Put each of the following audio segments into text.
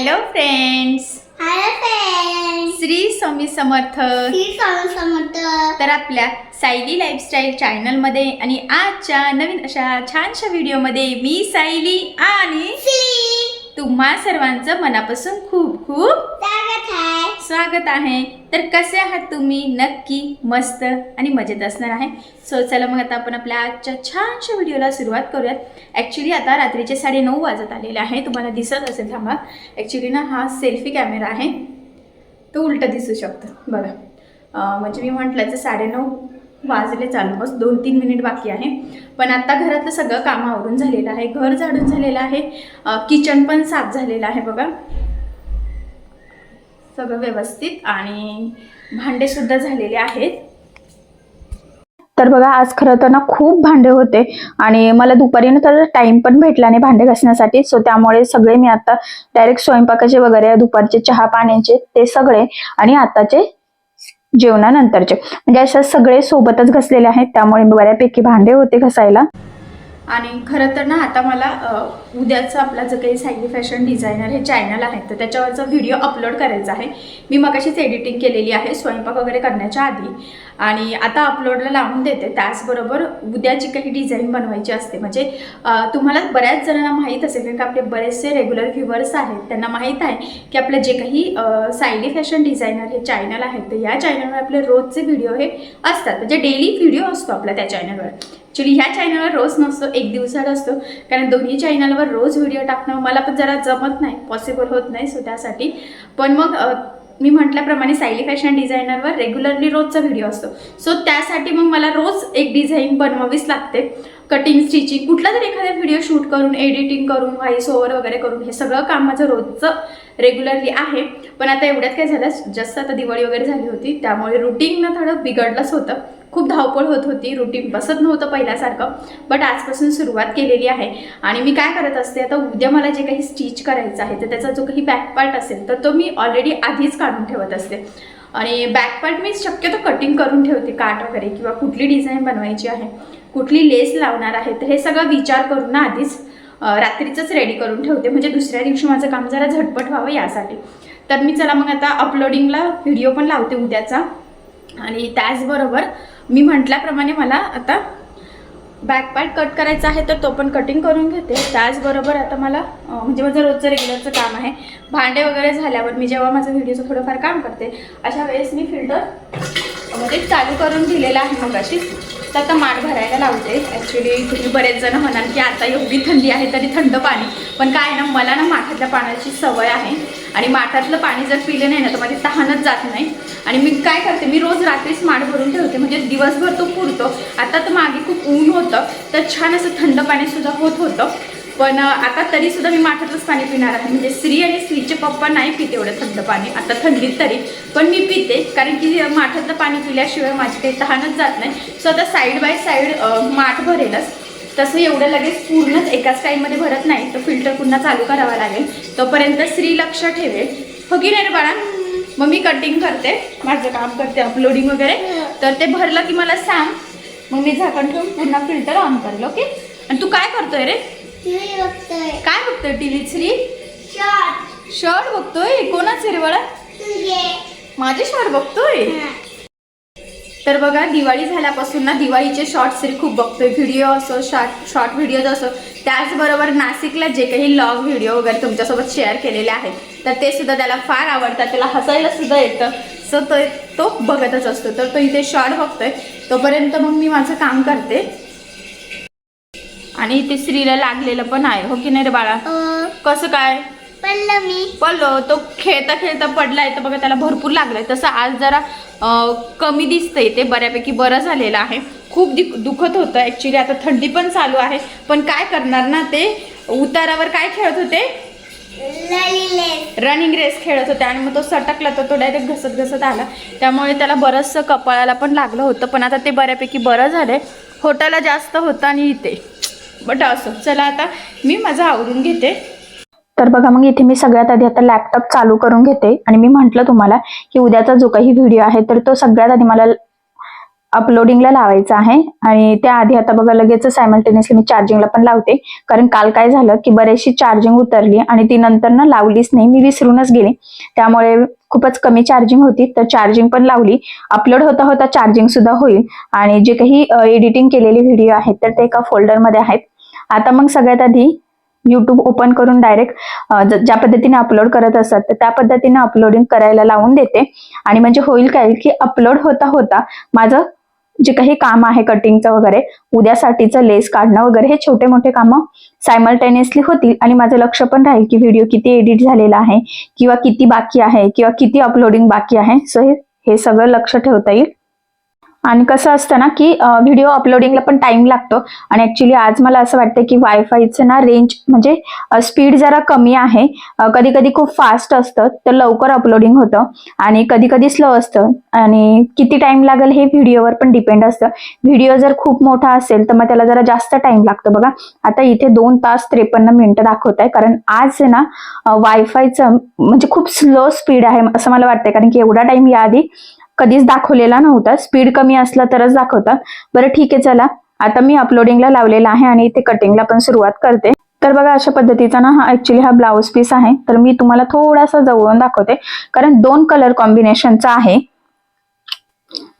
Hello friends hello friends Shri Swami Samarth. Shri Swami Samarth. तर आपल्या Sayali lifestyle चॅनलमध्ये आणि आजच्या नवीन अशा छानशा व्हिडिओमध्ये मी सायली आणि श्री तुम्हा सर्वांचं मनापासून खूप खूप स्वागत आहे. स्वागत आहे. तर कसे आहात तुम्ही? नक्की मस्त आणि मजेत असणार आहे. सो चला मग आता आपण आपल्या आजच्या छानशा व्हिडिओला सुरुवात करूयात. ॲक्च्युली आता रात्रीचे साडेनऊ वाजत आलेले आहे. तुम्हाला दिसत असेल थांबा. ॲक्च्युली ना हा सेल्फी कॅमेरा आहे. तो उलटं दिसू शकतं. बघा. म्हणजे मी म्हटलं तर साडेनऊ वाजले चालू. बस दोन तीन मिनिट बाकी आहे. पण आता घरातलं सगळं काम आवरून झालेलं आहे. घर झाडून झालेलं आहे. किचन पण साफ झालेलं आहे बघा. सगळं व्यवस्थित आणि भांडे सुद्धा झालेले आहेत. तर बघा आज खरं तर ना खूप भांडे होते आणि मला दुपारी ना तर टाइम पण भेटला नाही भांडे घासण्यासाठी. सो त्यामुळे सगळे मी आता डायरेक्ट स्वयंपाकाचे वगैरे दुपारचे चहा पाण्याचे ते सगळे आणि आताचे जेवणानंतरचे. म्हणजे अशा सगळे सोबतच घसलेले आहेत त्यामुळे बऱ्यापैकी भांडे होते घसायला. आणि खरं तर ना आता मला उद्याचं आपला जो काही सायली फॅशन डिझायनर हे चॅनल आहे तर त्याच्यावरचा व्हिडिओ अपलोड करायचा आहे. मी मगाशीच एडिटिंग केलेली आहे स्वयंपाक वगैरे करण्याच्या आधी. आणि आता अपलोडला लावून देते त्याचबरोबर उद्याची काही डिझाईन बनवायची असते. म्हणजे तुम्हाला बऱ्याच जणांना माहीत असेल कारण का आपले बरेचसे रेग्युलर व्ह्युअर्स आहेत त्यांना माहीत आहे की आपलं जे काही सायली फॅशन डिझायनर हे चॅनल आहे तर या चॅनलवर आपले रोजचे व्हिडिओ हे असतात. म्हणजे डेली व्हिडिओ असतो आपला त्या चॅनलवर. ॲक्च्युली ह्या चॅनलवर रोज नसतो एक दिवसात असतो. कारण दोन्ही चॅनलवर रोज व्हिडिओ टाकणं मला पण जरा जमत नाही. पॉसिबल होत नाही सो त्यासाठी पण मग मी म्हटल्याप्रमाणे सायली फॅशन डिझायनरवर रेग्युलरली रोजचा व्हिडिओ असतो. सो त्यासाठी मग मला रोज एक डिझाईन बनवावीच लागते. कटिंग स्टिचिंग कुठला तरी एखादा व्हिडिओ शूट करून एडिटिंग करून व्हॉइस ओव्हर वगैरे करून हे सगळं काम माझं रोजचं रेग्युलरली आहे. पण आता एवढ्यात काय झालं जस्ट आता दिवाळी वगैरे झाली होती त्यामुळे रुटीन थोडं बिघडलंच होतं. खूप धावपळ होत होती रुटीन बसत नव्हतं पहिल्यासारखं बट आजपासून सुरुवात केलेली आहे. आणि मी काय करत असते आता उद्या मला जे काही स्टिच करायचं आहे तर त्याचा जो काही बॅक पार्ट असेल तर तो मी ऑलरेडी आधीच काढून ठेवत असते. आणि बॅक पार्ट मी शक्यतो कटिंग करून ठेवते काट वगैरे किंवा कुठली डिझाईन बनवायची आहे कुठली लेस लावणार आहे तर हे सगळं विचार करून ना आधीच रात्रीचंच रेडी करून ठेवते. म्हणजे दुसऱ्या दिवशी माझं काम जरा झटपट व्हावं यासाठी. तर मी चला मग आता अपलोडिंगला व्हिडिओ पण लावते उद्याचा. आणि त्याचबरोबर मी म्हटल्याप्रमाणे मला आता बॅक पार्ट कट करायचा आहे तर तो पण कटिंग करून घेते. त्याचबरोबर आता मला म्हणजे माझं रोजचं रेग्युलरचं काम आहे. भांडे वगैरे झाल्यावर मी जेव्हा माझं व्हिडिओचं थोडंफार काम करते अशा वेळेस मी फिल्टर म्हणजे चालू करून दिलेला आहे मग अशी तर आता माठ भरायला लावते ॲक्च्युली तुम्ही बरेच जण म्हणाल की आता एवढी थंडी आहे तरी थंड पाणी. पण काय ना मला ना माठातल्या पाण्याची सवय आहे. आणि माठातलं पाणी जर पिलं नाही ना तर माझी तहानच जात नाही. आणि मी काय करते मी रोज रात्रीच माठ भरून ठेवते. म्हणजे दिवसभर तो पुरतो. आता तर मागे खूप ऊन होतं. तर छान असं थंड पाणीसुद्धा होत होतं. पण आता आता तरीसुद्धा मी माठातलंच पाणी पिणार आहे. म्हणजे स्त्री आणि स्त्रीचे पप्पा नाही पिते एवढं थंड पाणी. आता थंडीत तरी पण मी पिते. कारण की माठातलं पाणी पिल्याशिवाय माझी काही तहानच जात नाही. सो आता साईड बाय साईड माठ भरेलच. तसं एवढं लगेच पूर्णच एकाच टाईममध्ये भरत नाही. तर फिल्टर पुन्हा चालू करावा लागेल. तोपर्यंत स्त्री लक्ष ठेवेल. हो की नाही रे बाळा? मग मी कटिंग करते. माझं काम करते अपलोडिंग वगैरे. तर ते भरलं की मला सांग. मग मी झाकण ठेवून पुन्हा फिल्टर ऑन करेल ओके आणि तू काय करतोय रे? काय बघतोय टीव्हीत श्री शॉर्ट. बघतोय? कोणाचे रे बाळा? माझे शर्ट बघतोय? तर बघा दिवाळी झाल्यापासून ना दिवाळीचे शॉर्ट श्री खूप बघतोय. व्हिडिओ असो शॉर्ट शॉर्ट व्हिडिओज असो. त्याचबरोबर नाशिकला जे काही लॉग व्हिडिओ वगैरे तुमच्यासोबत शेअर केलेले आहेत तर ते सुद्धा त्याला फार आवडतात. त्याला हसायला सुद्धा येतं. सो तो तो बघतच असतो. तर तो इथे शॉर्ट बघतोय. तोपर्यंत मग मी माझं काम करते. आणि इथे स्त्रीला लागलेलं पण आहे. हो की नाही रे बाळा? अ, कसं काय? पडलं मी. पडलो. तो खेळता खेळता पडलाय तर बघा त्याला भरपूर लागलाय. तसं आज जरा कमी दिसतंय ते बऱ्यापैकी बरं झालेलं आहे. खूप दुखत होतं ॲक्च्युली आता थंडी पण चालू आहे. पण काय करणार ना ते? उतारावर काय खेळत होते? रनिंग रेस खेळत होते. आणि मग तो सटकला तर तो डायरेक्ट घसत घसत आला. त्यामुळे त्याला बरंचसं कपाळाला पण लागलं होतं. पण आता ते बऱ्यापैकी बरं झालंय. होटाला जास्त होतं आणि इथे. बट असो चला आता मी माझं आवरून घेते. तर बघा मग इथे मी सगळ्यात आधी आता लॅपटॉप चालू करून घेते आणि मी म्हटलं तुम्हाला की उद्याचा जो काही व्हिडिओ आहे तर तो सगळ्यात आधी मला अपलोडिंगला लावायचं आहे. आणि त्याआधी आता बघा लगेच सायमल्टेनियसली मी चार्जिंगला पण लावते. कारण काल काय झालं की बरेचशी चार्जिंग उतरली आणि ती नंतर ना लावलीच नाही. मी विसरूनच गेले. त्यामुळे खूपच कमी चार्जिंग होती. तर चार्जिंग पण लावली. अपलोड होता होता चार्जिंग सुद्धा होईल. आणि जे काही एडिटिंग केलेले व्हिडिओ आहेत तर ते एका फोल्डरमध्ये आहेत. आता मग सगळ्यात आधी युट्यूब ओपन करून डायरेक्ट ज्या पद्धतीने अपलोड करत असतात तर त्या पद्धतीने अपलोडिंग करायला लावून देते. आणि म्हणजे होईल काय की अपलोड होता होता माझं जे काही काम आहे कटिंगचं वगैरे उद्यासाठीचं लेस काढणं वगैरे हे छोटे मोठे कामं सायमल्टेनियसली होतील. आणि माझं लक्ष पण राहील की व्हिडिओ किती एडिट झालेला आहे किंवा किती बाकी आहे किंवा किती अपलोडिंग बाकी आहे. सो हे हे सगळं लक्ष ठेवता येईल. आणि कसं असतं ना की व्हिडिओ अपलोडिंगला पण टाइम लागतो. आणि ऍक्च्युली आज मला असं वाटतं की वायफायचं ना रेंज म्हणजे स्पीड जरा कमी आहे. कधी कधी खूप फास्ट असतं तर लवकर अपलोडिंग होतं. आणि कधी कधी स्लो असतं. आणि किती टाइम लागेल हे व्हिडिओवर पण डिपेंड असतं. व्हिडिओ जर खूप मोठा असेल तर मग त्याला जरा जास्त टाइम लागतो बघा. आता इथे दोन तास त्रेपन्न मिनिटं दाखवत आहे कारण आज आहे ना वायफायचं म्हणजे खूप स्लो स्पीड आहे असं मला वाटतंय. कारण की एवढा टाइम याआधी कधीच दाखवलेला नव्हता. स्पीड कमी असला तरच दाखवतात. बरं ठीक आहे चला. आता मी अपलोडिंगला लावलेला आहे आणि इथे कटिंगला पण सुरुवात करते. तर बघा अशा पद्धतीचा ना हा ऍक्च्युली हा ब्लाऊज पीस आहे. तर मी तुम्हाला थोडासा जवळून दाखवते. कारण दोन कलर कॉम्बिनेशनचा आहे.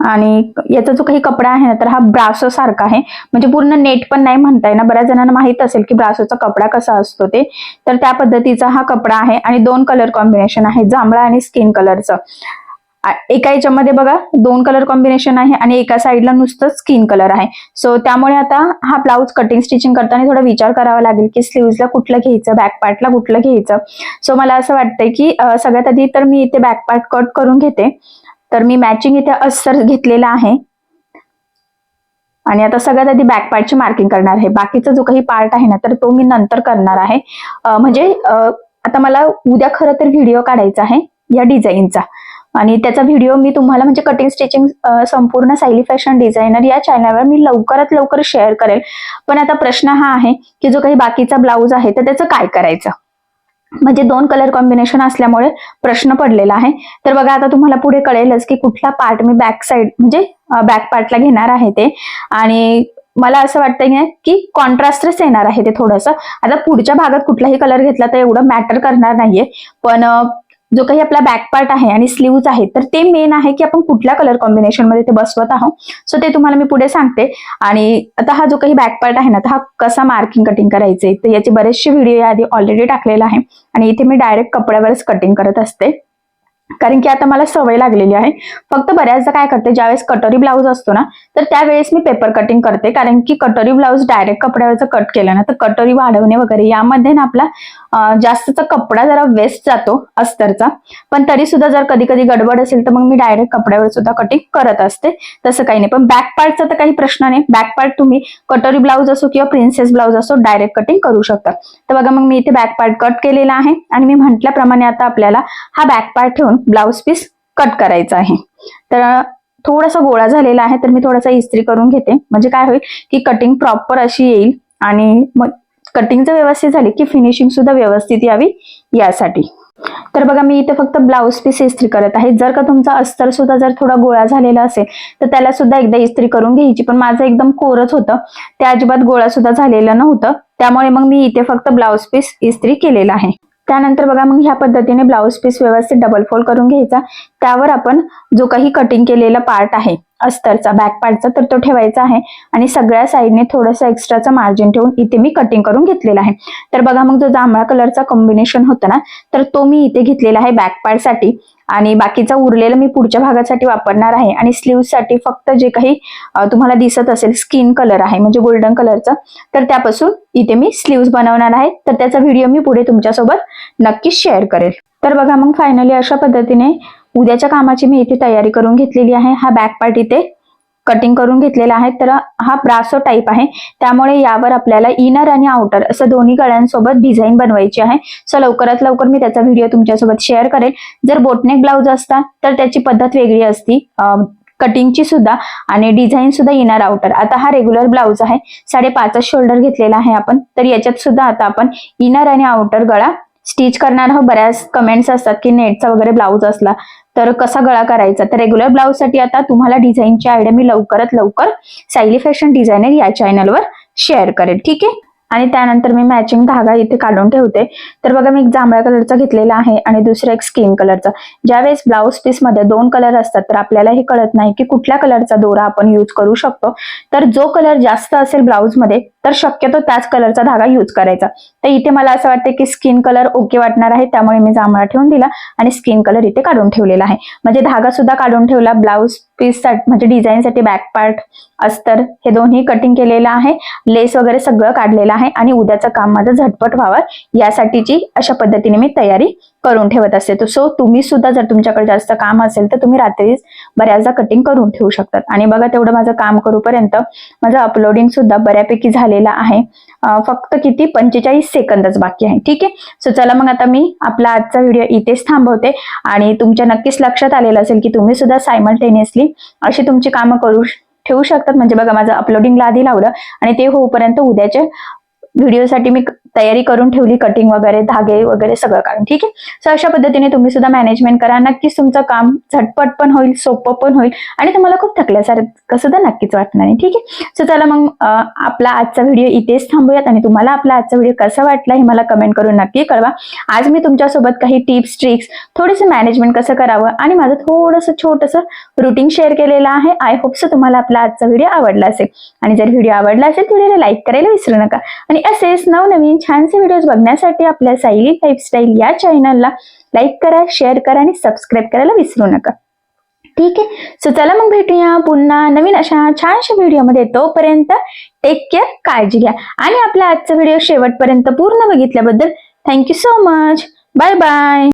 आणि याचा जो काही कपडा आहे ना तर हा ब्रासो सारखा आहे. म्हणजे पूर्ण नेट पण नाही म्हणताय ना. बऱ्याच जणांना माहीत असेल की ब्रासोचा कपडा कसा असतो ते. तर त्या पद्धतीचा हा कपडा आहे आणि दोन कलर कॉम्बिनेशन आहे जांभळा आणि स्किन कलरचं एका याच्यामध्ये बघा दोन कलर कॉम्बिनेशन आहे आणि एका साईडला नुसतं स्किन कलर आहे. सो त्यामुळे आता हा ब्लाऊज कटिंग स्टिचिंग करताना थोडा विचार करावा लागेल की स्लीव्हजला कुठलं घ्यायचं बॅक पार्टला कुठलं घ्यायचं. सो मला असं वाटतंय की सगळ्यात आधी तर मी इथे बॅक पार्ट कट करून घेते. तर मी मॅचिंग इथे अस्तर घेतलेला आहे. आणि आता सगळ्यात आधी बॅक पार्टची मार्किंग करणार आहे. बाकीचा जो काही पार्ट आहे ना तर तो मी नंतर करणार आहे. म्हणजे आता मला उद्या खरं तर व्हिडिओ काढायचा आहे या डिझाईनचा आणि त्याचा व्हिडिओ मी तुम्हाला म्हणजे कटिंग स्टिचिंग संपूर्ण सायली फॅशन डिझायनर या चॅनलवर मी लवकरात लवकर शेअर करेल. पण आता प्रश्न हा आहे की जो काही बाकीचा ब्लाऊज आहे तर त्याचं काय करायचं? म्हणजे दोन कलर कॉम्बिनेशन असल्यामुळे प्रश्न पडलेला आहे. तर बघा आता तुम्हाला पुढे कळेलच की कुठला पार्ट मी बॅक साईड म्हणजे बॅक पार्टला घेणार आहे ते. आणि मला असं वाटतं की कॉन्ट्रास्टच येणार आहे ते थोडंसं. आता पुढच्या भागात कुठलाही कलर घेतला तर एवढं मॅटर करणार नाहीये. पण जो काही आपला बॅक पार्ट आहे आणि स्लीव्ज आहे तर ते मेन आहे की आपण कुठल्या कलर कॉम्बिनेशनमध्ये ते बसवत आहोत. सो ते तुम्हाला मी पुढे सांगते. आणि आता हा जो काही बॅक पार्ट आहे ना तर हा कसा मार्किंग कटिंग करायचे तर याचे बरेचसे व्हिडिओ आधी ऑलरेडी टाकलेला आहे. आणि इथे मी डायरेक्ट कपड्यावरच कटिंग करत असते. कारण की आता मला सवय लागलेली आहे. फक्त बऱ्याचदा काय करते ज्यावेळेस कटोरी ब्लाऊज असतो ना तर त्यावेळेस मी पेपर कटिंग करते. कारण की कटोरी ब्लाऊज डायरेक्ट कपड्यावरचं कट केलं ना तर कटोरी वाढवणे वगैरे यामध्ये ना आपला जास्तचा कपडा जरा वेस्ट जातो अस्तरचा. पण तरी सुद्धा जर कधी कधी गडबड असेल तर मग मी डायरेक्ट कपड्यावर सुद्धा कटिंग करत असते. तसं काही नाही. पण बॅक पार्टचा तर काही प्रश्न नाही. बॅक पार्ट तुम्ही कटोरी ब्लाऊज असो किंवा प्रिन्सेस ब्लाऊज असो डायरेक्ट कटिंग करू शकता. तर बघा मग मी इथे बॅक पार्ट कट केलेला आहे. आणि मी म्हटल्याप्रमाणे आता आपल्याला हा बॅक पार्ट ठेवून ब्लाऊज पीस कट करायचा आहे. तर थोडासा गोळा झालेला आहे तर मी थोडासा इस्त्री करून घेते. म्हणजे काय होईल की कटिंग प्रॉपर अशी येईल आणि मग कटिंग जर व्यवस्थित झाली की फिनिशिंग सुद्धा व्यवस्थित यावी यासाठी. तर बघा मी इथे फक्त ब्लाऊज पीस इस्त्री करत आहे. जर का तुमचा अस्तर सुद्धा जर थोडा गोळा झालेला असेल तर त्याला सुद्धा एकदा इस्त्री करून घ्यायची. पण माझं एकदम कोरच होतं. ते अजिबात गोळा सुद्धा झालेलं नव्हतं. त्यामुळे मग मी इथे फक्त ब्लाऊज पीस इस्त्री केलेला आहे. त्यानंतर बघा मग ह्या पद्धतीने ब्लाऊज पीस व्यवस्थित डबल फोल्ड करून घ्यायचा. त्यावर आपण जो काही कटिंग केलेला पार्ट आहे अस्तरचा बॅक पार्टचा तर तो ठेवायचा आहे. आणि सगळ्या साईडने थोडंसं एक्स्ट्राचं मार्जिन ठेवून इथे मी कटिंग करून घेतलेला आहे. तर बघा मग जो जांभळा कलरचा कॉम्बिनेशन होता ना तर तो मी इथे घेतलेला आहे बॅक पार्टसाठी आणि बाकीचा उरलेला मी पुढच्या भागासाठी वापरणार आहे. आणि स्लीवसाठी फक्त जे काही तुम्हाला दिसत असेल स्किन कलर आहे म्हणजे गोल्डन कलरचा तर त्यापासून इथे मी स्लीव्स बनवणार आहे. तर त्याचा व्हिडिओ मी पुढे तुमच्यासोबत नक्कीच शेअर करेल. तर बघा मग फायनली अशा पद्धतीने उद्याच्या कामाची मी इथे तयारी करून घेतलेली आहे. हा बॅक पार्ट इथे कटिंग करून घेतलेला आहे. तर हा ब्रासो टाईप आहे. त्यामुळे यावर आपल्याला इनर आणि आउटर असं दोन्ही गळ्यांसोबत डिझाईन बनवायची आहे. सो लवकरात लवकर मी त्याचा व्हिडिओ तुमच्यासोबत शेअर करेल. जर बोटनेक ब्लाऊज असता तर त्याची पद्धत वेगळी असती. कटिंगची सुद्धा आणि डिझाईन सुद्धा इनर आउटर आता हा रेग्युलर ब्लाऊज आहे. साडेपाचच शोल्डर घेतलेला आहे आपण. तर याच्यात सुद्धा आता आपण इनर आणि आउटर गळा स्टिच करणार आहोत. बऱ्याच कमेंट्स असतात की नेटचा वगैरे ब्लाऊज असला. तर कसा गळा करायचा? तर रेग्युलर ब्लाऊजसाठी आता तुम्हाला डिझाईनची आयडिया मी लवकरात लवकर सायली फॅशन डिझायनर या चॅनलवर शेअर करेल. ठीक आहे? आणि त्यानंतर मी मॅचिंग धागा इथे काढून ठेवते. तर बघा मी एक जांभळ्या कलरचा घेतलेला आहे आणि दुसरा एक स्किन कलरचा ज्यावेळेस ब्लाऊज पीसमध्ये दोन कलर असतात तर आपल्याला हे कळत नाही की कुठल्या कलरचा दोरा आपण यूज करू शकतो. तर जो कलर जास्त असेल ब्लाऊजमध्ये तर शक्यतो त्याच कलरचा धागा यूज करायचा. तर इथे मला असं वाटतं की स्किन कलर ओके वाटणार आहे त्यामुळे मी जांभळा ठेवून दिला आणि स्किन कलर इथे काढून ठेवलेला आहे. म्हणजे धागा सुद्धा काढून ठेवला ब्लाऊज पीस म्हणजे डिझाईनसाठी बॅक पार्ट अस्तर हे दोन्ही कटिंग केलेलं आहे. लेस वगैरे सगळं काढलेलं आहे आणि उद्याचं काम माझं झटपट व्हावं यासाठीची अशा पद्धतीने मी तयारी करून ठेवत असते तर सो तुम्ही सुद्धा जर तुमच्याकडे जास्त काम असेल तर तुम्ही रात्रीच बऱ्याचदा कटिंग करून ठेवू शकतात. आणि बघा तेवढं माझं काम करूपर्यंत माझं अपलोडिंग सुद्धा बऱ्यापैकी झालेलं आहे. फक्त किती? पंचेचाळीस सेकंदच बाकी आहे. ठीक आहे? सो चला मग आता मी आपला आजचा व्हिडिओ इथेच थांबवते. आणि तुमच्या नक्कीच लक्षात आलेलं असेल की तुम्ही सुद्धा सायमल्टेनियसली अशी तुमची कामं करू ठेवू शकतात. म्हणजे बघा माझं अपलोडिंगला आधी लावलं आणि ते होऊपर्यंत उद्याचे व्हिडिओसाठी मी तयारी करून ठेवली कटिंग वगैरे धागे वगैरे सगळं काढून. ठीक आहे? सो अशा पद्धतीने तुम्ही सुद्धा मॅनेजमेंट करा. नक्कीच तुमचं काम झटपट पण होईल सोपं पण होईल आणि तुम्हाला खूप थकल्यासारखं सुद्धा नक्कीच वाटणार नाही ठीक आहे? सो चला मग आपला आजचा व्हिडिओ इथेच थांबूयात आणि तुम्हाला आपला आजचा व्हिडिओ कसा वाटला हे मला कमेंट करून नक्की कळवा. आज मी तुमच्यासोबत काही टिप्स ट्रिक्स थोडेसे मॅनेजमेंट कसं करावं आणि माझं थोडंसं छोटंसं रुटीन शेअर केलेलं आहे. आय होप सो तुम्हाला आपला आजचा व्हिडिओ आवडला असेल. आणि जर व्हिडिओ आवडला असेल तर व्हिडिओला लाईक करायला विसरू नका. आणि आणि असेच नवनवीन छानसे व्हिडिओज बघण्यासाठी आपल्या सायली लाईफस्टाईल या चॅनलला लाईक करा शेअर करा आणि सबस्क्राईब करायला विसरू नका. ठीक आहे? सो चला मग भेटूया पुन्हा नवीन अशा छानशा व्हिडिओमध्ये तोपर्यंत टेक केअर काळजी घ्या. आणि आपला आजचा व्हिडिओ शेवटपर्यंत पूर्ण बघितल्याबद्दल thank you so much bye bye